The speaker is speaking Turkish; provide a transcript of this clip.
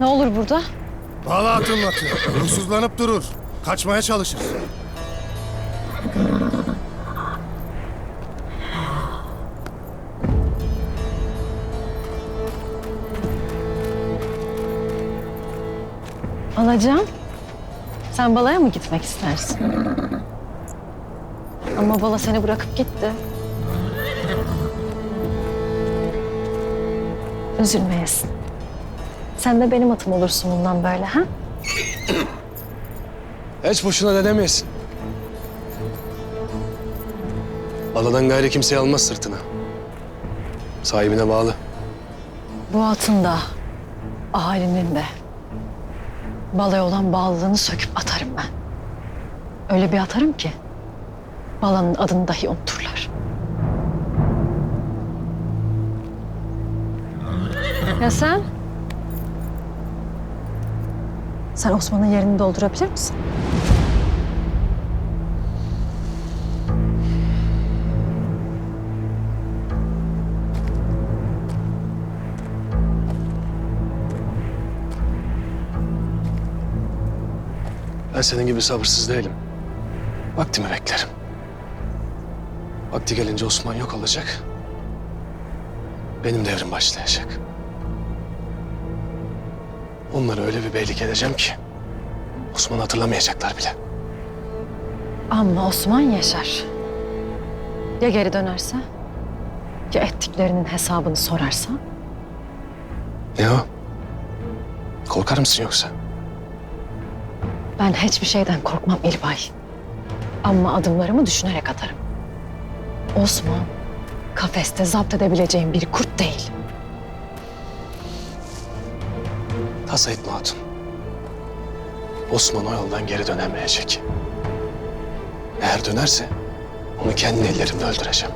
Ne olur burada? Bağla hatırlatıyor. Ruhsuzlanıp durur. Kaçmaya çalışır. Alacağım. Sen balaya mı gitmek istersin? Ama bala seni bırakıp gitti. Üzülmeyesin. Sen de benim atım olursun bundan böyle ha? Hiç boşuna denemeyesin. Aladan gayrı kimseyi almaz sırtına. Sahibine bağlı. Bu atın da, ahalinin de balaya olan bağlılığını söküp atarım ben. Öyle bir atarım ki balanın adını dahi unuturlar. Ya sen? Sen Osman'ın yerini doldurabilir misin? Ben senin gibi sabırsız değilim. Vaktimi beklerim. Vakti gelince Osman yok olacak. Benim devrim başlayacak. Onlara öyle bir beylik edeceğim ki... Osman'ı hatırlamayacaklar bile. Ama Osman yaşar. Ya geri dönerse? Ya ettiklerinin hesabını sorarsa? Ne o? Korkar mısın yoksa? Ben hiçbir şeyden korkmam İlbay. Ama adımlarımı düşünerek atarım. Osman, kafeste zapt edebileceğim bir kurt değil. Tasa etme hatun. Osman o yoldan geri dönemeyecek. Eğer dönerse onu kendi ellerimle öldüreceğim.